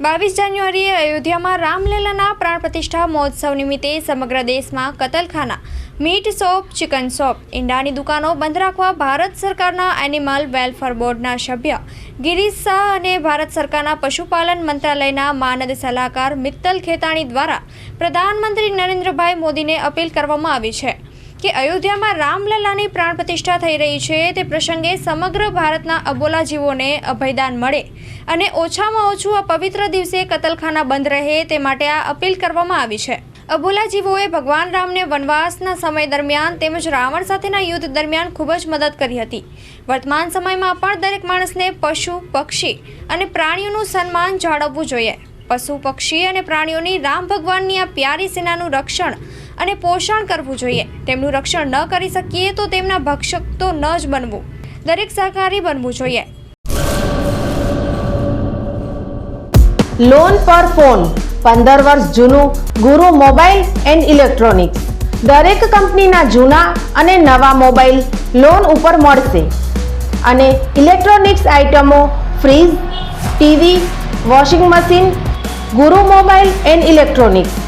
બાવીસ જાન્યુઆરીએ અયોધ્યામાં રામલીલાના પ્રાણ પ્રતિષ્ઠા મહોત્સવ નિમિત્તે સમગ્ર દેશમાં કતલખાના, મીટ શોપ ચિકન શોપ ઈંડાની દુકાનો બંધ રાખવા ભારત સરકારના એનિમલ વેલફેર બોર્ડના સભ્ય ગિરીશ શાહ અને ભારત સરકારના પશુપાલન મંત્રાલયના માનદ સલાહકાર મિત્તલ ખેતાણી દ્વારા પ્રધાનમંત્રી નરેન્દ્રભાઈ મોદીને અપીલ કરવામાં આવી છે. કે અયોધ્યામાં રામલલ્લાની પ્રાણ પ્રતિષ્ઠા થઈ રહી છે, તે પ્રસંગે સમગ્ર ભારતના અબોલા જીવોને અભયદાન મળે. અને ઓછામાં ઓછું આ પવિત્ર દિવસે કતલખાના બંધ રહે, તે માટે આ અપીલ કરવામાં આવી છે. અબોલા જીવોએ ભગવાન રામને વનવાસના સમય દરમિયાન તેમજ રાવણ સાથેના યુદ્ધ દરમિયાન ખૂબ જ મદદ કરી હતી. વર્તમાન સમયમાં પણ દરેક માણસને પશુ, પક્ષી અને પ્રાણીઓનું સન્માન જાળવવું જોઈએ. પશુ, પક્ષી અને પ્રાણીઓની રામ ભગવાનની આ પ્યારી સેનાનું રક્ષણ અને પોષણ કરવું જોઈએ. તેમનું રક્ષણ ન કરી શકીએ તો તેમના ભક્ષક તો ન જ બનવું. દરેક સહકારી બનવું જોઈએ. લોન પર ફોન પંદર વર્ષ જૂનું ગુરુ મોબાઈલ એન્ડ ઇલેક્ટ્રોનિક્સ. દરેક કંપનીના જૂના અને નવા મોબાઈલ લોન ઉપર મળશે. અને ઇલેક્ટ્રોનિક્સ આઇટમો fridge, TV, washing machine, Guru mobile and electronics.